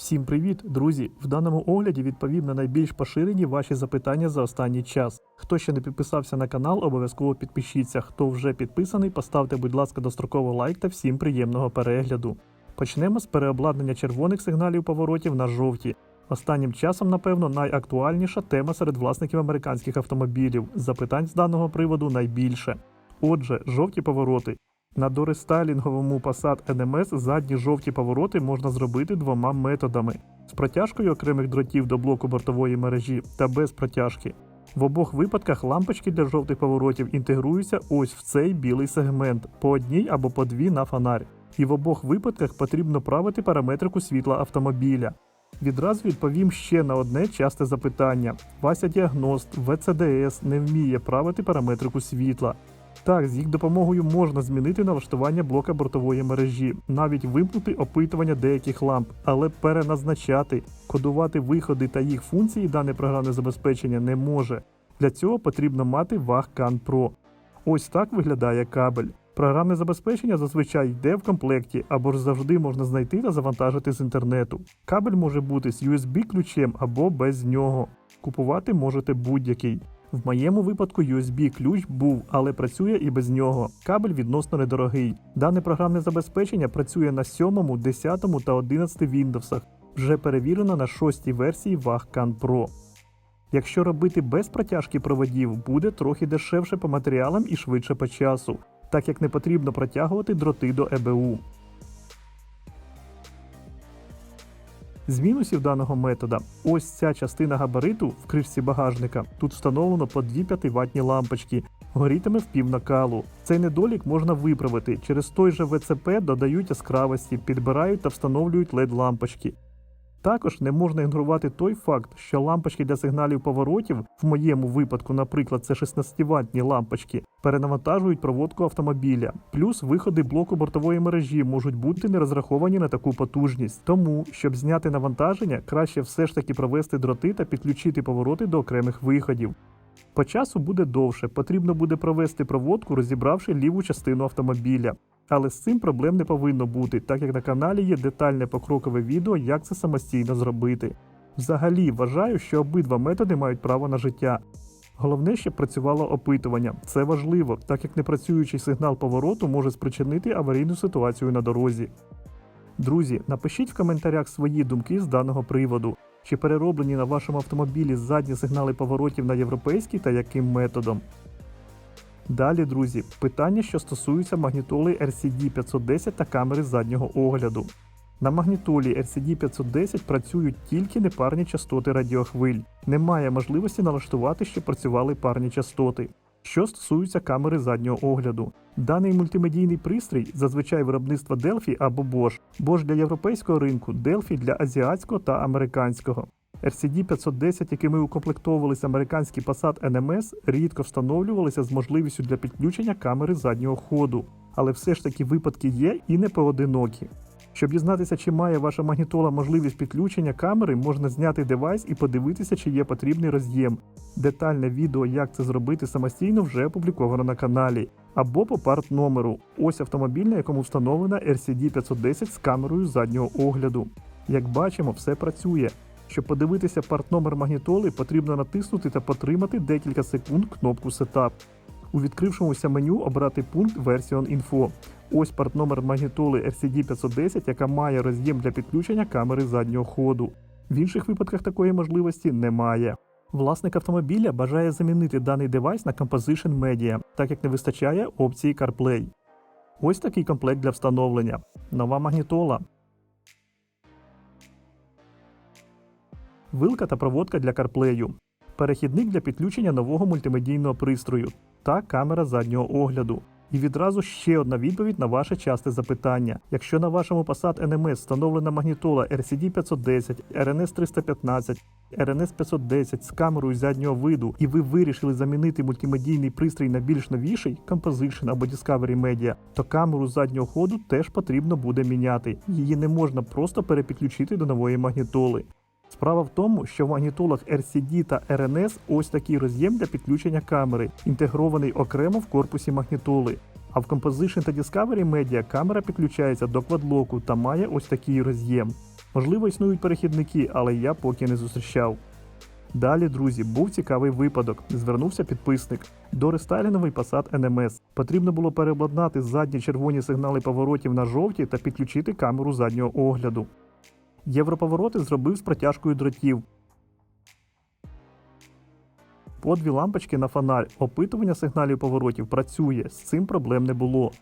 Всім привіт, друзі! В даному огляді відповім на найбільш поширені ваші запитання за останній час. Хто ще не підписався на канал, обов'язково підпишіться. Хто вже підписаний, поставте, будь ласка, достроково лайк та всім приємного перегляду. Почнемо з переобладнання червоних сигналів поворотів на жовті. Останнім часом, напевно, найактуальніша тема серед власників американських автомобілів. Запитань з даного приводу найбільше. Отже, жовті повороти. На дорестайлінговому Passat NMS задні жовті повороти можна зробити двома методами: з протяжкою окремих дротів до блоку бортової мережі та без протяжки. В обох випадках лампочки для жовтих поворотів інтегруються ось в цей білий сегмент по одній або по дві на фонарь. І в обох випадках потрібно правити параметрику світла автомобіля. Відразу відповім ще на одне часте запитання: Вася Діагност ВЦДС не вміє правити параметрику світла. Так, з їх допомогою можна змінити налаштування блока бортової мережі, навіть вимкнути опитування деяких ламп, але переназначати, кодувати виходи та їх функції дане програмне забезпечення не може. Для цього потрібно мати VAG-CAN Pro. Ось так виглядає кабель. Програмне забезпечення зазвичай йде в комплекті або ж завжди можна знайти та завантажити з інтернету. Кабель може бути з USB-ключем або без нього. Купувати можете будь-який. В моєму випадку USB ключ був, але працює і без нього. Кабель відносно недорогий. Дане програмне забезпечення працює на 7, 10 та 11 Windows. Вже перевірено на 6 версії VAG-CAN Pro. Якщо робити без протяжки проводів, буде трохи дешевше по матеріалам і швидше по часу, так як не потрібно протягувати дроти до ЕБУ. З мінусів даного метода, ось ця частина габариту в кришці багажника. Тут встановлено по дві 5-ваттні лампочки, горітиме в пів накалу. Цей недолік можна виправити. Через той же ВЦП додають яскравості, підбирають та встановлюють led лампочки. Також не можна ігнорувати той факт, що лампочки для сигналів поворотів, в моєму випадку, наприклад, це 16-ваттні лампочки, перенавантажують проводку автомобіля. Плюс виходи блоку бортової мережі можуть бути не розраховані на таку потужність. Тому, щоб зняти навантаження, краще все ж таки провести дроти та підключити повороти до окремих виходів. По часу буде довше, потрібно буде провести проводку, розібравши ліву частину автомобіля. Але з цим проблем не повинно бути, так як на каналі є детальне покрокове відео, як це самостійно зробити. Взагалі вважаю, що обидва методи мають право на життя. Головне, щоб працювало опитування. Це важливо, так як непрацюючий сигнал повороту може спричинити аварійну ситуацію на дорозі. Друзі, напишіть в коментарях свої думки з даного приводу. Чи перероблені на вашому автомобілі задні сигнали поворотів на європейський та яким методом? Далі, друзі, питання, що стосуються магнітоли RCD 510 та камери заднього огляду. На магнітолі RCD 510 працюють тільки непарні частоти радіохвиль. Немає можливості налаштувати, щоб працювали парні частоти. Що стосується камери заднього огляду, даний мультимедійний пристрій зазвичай виробництва Delphi або Bosch, Bosch для європейського ринку, Delphi для азіатського та американського. RCD 510, якими укомплектовувалися американські Passat NMS, рідко встановлювалися з можливістю для підключення камери заднього ходу, але все ж таки випадки є і не поодинокі. Щоб дізнатися, чи має ваша магнітола можливість підключення камери, можна зняти девайс і подивитися, чи є потрібний роз'єм. Детальне відео, як це зробити самостійно, вже опубліковано на каналі. Або по парт номеру. Ось автомобіль, на якому встановлена RCD 510 з камерою заднього огляду. Як бачимо, все працює. Щоб подивитися парт-номер магнітоли, потрібно натиснути та потримати декілька секунд кнопку Setup. У відкрившомуся меню обрати пункт Version Info. Ось парт-номер магнітоли RCD 510, яка має роз'єм для підключення камери заднього ходу. В інших випадках такої можливості немає. Власник автомобіля бажає замінити даний девайс на Composition Media, так як не вистачає опції CarPlay. Ось такий комплект для встановлення. Нова магнітола. Вилка та проводка для CarPlay, перехідник для підключення нового мультимедійного пристрою та камера заднього огляду. І відразу ще одна відповідь на ваше часте запитання. Якщо на вашому Passat NMS встановлена магнітола RCD 510, RNS 315, RNS 510 з камерою заднього виду, і ви вирішили замінити мультимедійний пристрій на більш новіший Composition або Discovery Media, то камеру заднього ходу теж потрібно буде міняти. Її не можна просто перепідключити до нової магнітоли. Справа в тому, що в магнітолах RCD та RNS ось такий роз'єм для підключення камери, інтегрований окремо в корпусі магнітоли. А в Composition та Discovery Media камера підключається до квадлоку та має ось такий роз'єм. Можливо, існують перехідники, але я поки не зустрічав. Далі, друзі, був цікавий випадок. Звернувся підписник. До рестайлінговий Passat NMS. Потрібно було переобладнати задні червоні сигнали поворотів на жовті та підключити камеру заднього огляду. Європовороти зробив з протяжкою дротів. По дві лампочки на фонарь. Опитування сигналів поворотів працює, з цим проблем не було.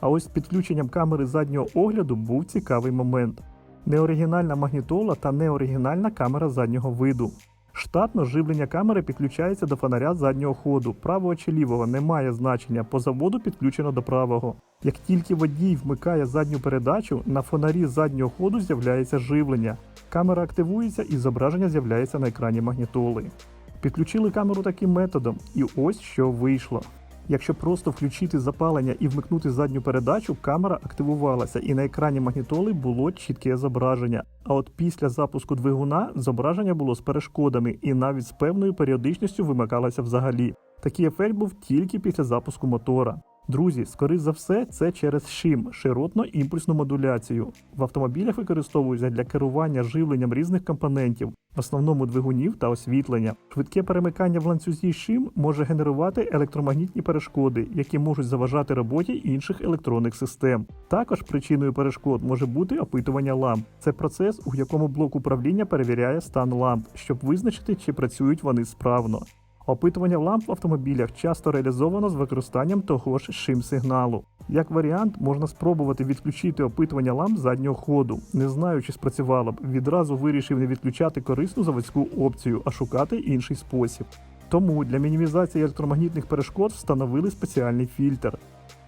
А ось з підключенням камери заднього огляду був цікавий момент. Неоригінальна магнітола та неоригінальна камера заднього виду. Штатно живлення камери підключається до фонаря заднього ходу. Правого чи лівого не має значення, по заводу підключено до правого. Як тільки водій вмикає задню передачу, на фонарі заднього ходу з'являється живлення. Камера активується і зображення з'являється на екрані магнітоли. Підключили камеру таким методом, і ось що вийшло. Якщо просто включити запалення і вмикнути задню передачу, камера активувалася і на екрані магнітоли було чітке зображення. А от після запуску двигуна зображення було з перешкодами і навіть з певною періодичністю вимикалося взагалі. Такий ефект був тільки після запуску мотора. Друзі, скоріш за все, це через шим широтно-імпульсну модуляцію. В автомобілях використовується для керування живленням різних компонентів, в основному двигунів та освітлення. Швидке перемикання в ланцюзі шим може генерувати електромагнітні перешкоди, які можуть заважати роботі інших електронних систем. Також причиною перешкод може бути опитування ламп. Це процес, у якому блок управління перевіряє стан ламп, щоб визначити, чи працюють вони справно. Опитування ламп в автомобілях часто реалізовано з використанням того ж шим-сигналу. Як варіант, можна спробувати відключити опитування ламп заднього ходу. Не знаю, чи спрацювало б, відразу вирішив не відключати корисну заводську опцію, а шукати інший спосіб. Тому для мінімізації електромагнітних перешкод встановили спеціальний фільтр.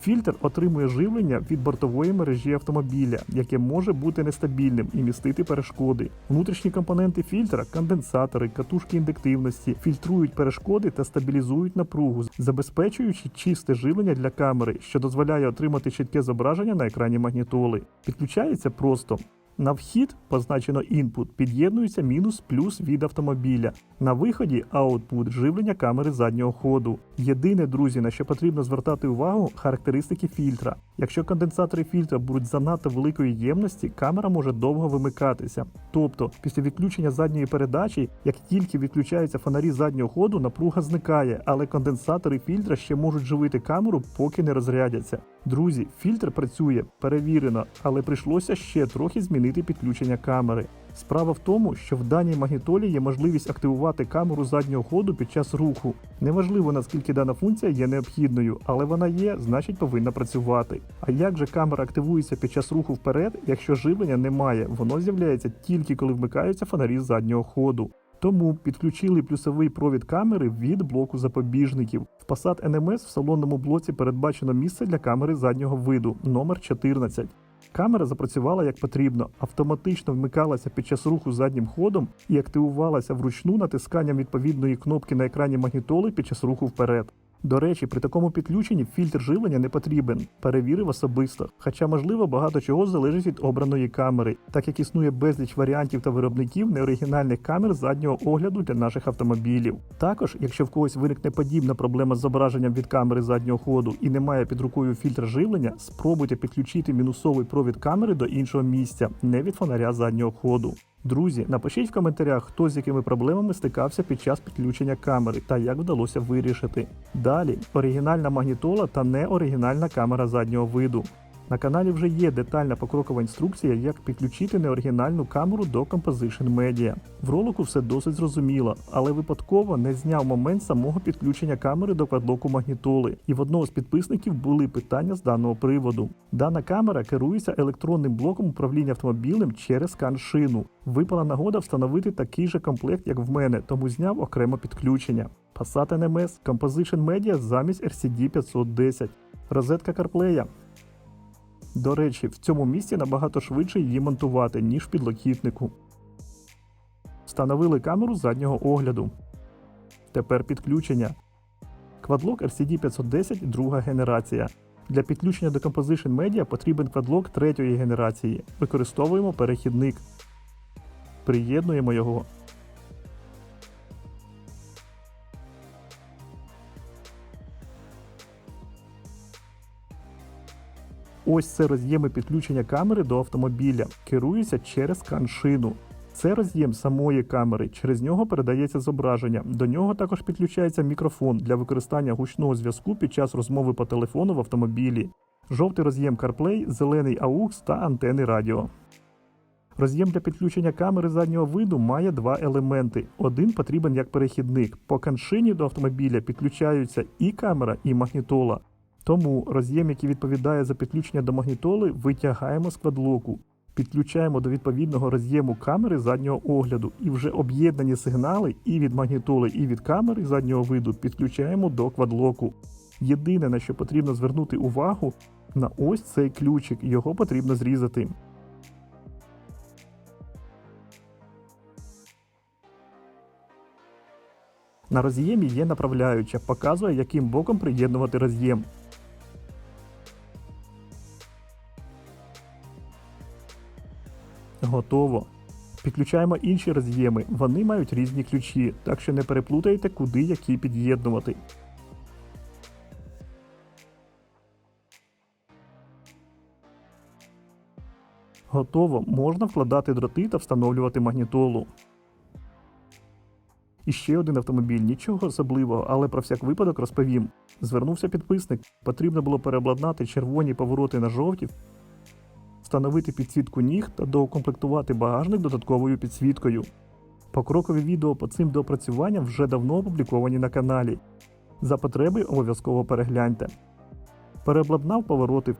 Фільтр отримує живлення від бортової мережі автомобіля, яке може бути нестабільним і містити перешкоди. Внутрішні компоненти фільтра, конденсатори, катушки індуктивності фільтрують перешкоди та стабілізують напругу, забезпечуючи чисте живлення для камери, що дозволяє отримати чітке зображення на екрані магнітоли. Підключається просто. На вхід, позначено input, під'єднується мінус плюс від автомобіля. На виході output живлення камери заднього ходу. Єдине, друзі, на що потрібно звертати увагу, характеристики фільтра. Якщо конденсатори фільтра будуть занадто великої ємності, камера може довго вимикатися. Тобто, після відключення задньої передачі, як тільки відключаються фонарі заднього ходу, напруга зникає, але конденсатори фільтра ще можуть живити камеру, поки не розрядяться. Друзі, фільтр працює перевірено, але прийшлося ще трохи змінити підключення камери. Справа в тому, що в даній магнітолі є можливість активувати камеру заднього ходу під час руху. Неважливо наскільки дана функція є необхідною, але вона є, значить повинна працювати. А як же камера активується під час руху вперед, якщо живлення немає, воно з'являється тільки коли вмикаються фонарі заднього ходу. Тому підключили плюсовий провід камери від блоку запобіжників. В Passat NMS в салонному блоці передбачено місце для камери заднього виду номер 14. Камера запрацювала як потрібно, автоматично вмикалася під час руху заднім ходом і активувалася вручну натисканням відповідної кнопки на екрані магнітоли під час руху вперед. До речі, при такому підключенні фільтр живлення не потрібен, перевірив особисто. Хоча, можливо, багато чого залежить від обраної камери, так як існує безліч варіантів та виробників неоригінальних камер заднього огляду для наших автомобілів. Також, якщо в когось виникне подібна проблема з зображенням від камери заднього ходу і немає під рукою фільтр живлення, спробуйте підключити мінусовий провід камери до іншого місця, не від фонаря заднього ходу. Друзі, напишіть в коментарях, хто з якими проблемами стикався під час підключення камери та як вдалося вирішити. Далі оригінальна магнітола та неоригінальна камера заднього виду. На каналі вже є детальна покрокова інструкція, як підключити неоригінальну камеру до Composition Media. В ролику все досить зрозуміло, але випадково не зняв момент самого підключення камери до квадлоку магнітоли, і в одного з підписників були питання з даного приводу. Дана камера керується електронним блоком управління автомобілем через скан-шину. Випала нагода встановити такий же комплект, як в мене, тому зняв окремо підключення. Passat NMS Composition Media замість RCD 510. Розетка CarPlay. До речі, в цьому місці набагато швидше її монтувати, ніж підлокітнику. Встановили камеру заднього огляду. Тепер підключення. Квадлок RCD 510 друга генерація. Для підключення до Composition Media потрібен квадлок третьої генерації. Використовуємо перехідник. Приєднуємо його. Ось це роз'єми підключення камери до автомобіля, керуються через скан шину. Це роз'єм самої камери, через нього передається зображення. До нього також підключається мікрофон для використання гучного зв'язку під час розмови по телефону в автомобілі. Жовтий роз'єм CarPlay, зелений AUX та антени радіо. Роз'єм для підключення камери заднього виду має два елементи. Один потрібен як перехідник. По каншині до автомобіля підключаються і камера, і магнітола. Тому роз'єм, який відповідає за підключення до магнітоли, витягаємо з квадлоку. Підключаємо до відповідного роз'єму камери заднього огляду і вже об'єднані сигнали і від магнітоли, і від камери заднього виду підключаємо до квадлоку. Єдине, на що потрібно звернути увагу, на ось цей ключик, його потрібно зрізати. На роз'ємі є направляюча, показує, яким боком приєднувати роз'єм. Готово. Підключаємо інші роз'єми. Вони мають різні ключі, так що не переплутайте, куди які під'єднувати. Готово. Можна вкладати дроти та встановлювати магнітолу. І ще один автомобіль, нічого особливого, але про всяк випадок розповім. Звернувся підписник. Потрібно було переобладнати червоні повороти на жовті, встановити підсвітку ніг та доукомплектувати багажник додатковою підсвіткою. Покрокові відео по цим доопрацюванням вже давно опубліковані на каналі. За потреби обов'язково перегляньте. Переобладнав повороти.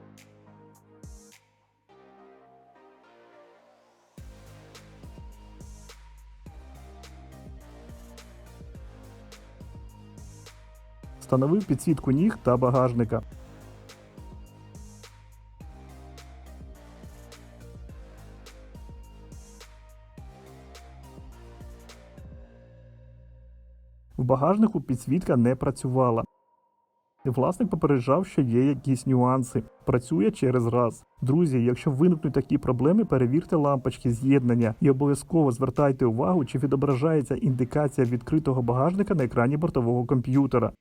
Встановив підсвітку ніг та багажника. В багажнику підсвітка не працювала. Власник попереджав, що є якісь нюанси. Працює через раз. Друзі, якщо виникнуть такі проблеми, перевірте лампочки з'єднання і обов'язково звертайте увагу, чи відображається індикація відкритого багажника на екрані бортового комп'ютера.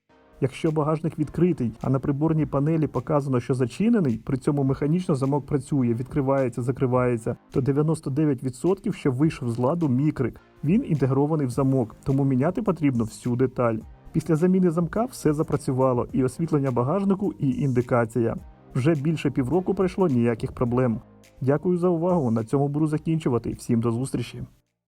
Якщо багажник відкритий, а на приборній панелі показано, що зачинений, при цьому механічно замок працює, відкривається, закривається, то 99% що вийшов з ладу мікрик. Він інтегрований в замок, тому міняти потрібно всю деталь. Після заміни замка все запрацювало, і освітлення багажнику, і індикація. Вже більше півроку пройшло ніяких проблем. Дякую за увагу. На цьому буду закінчувати. Всім до зустрічі.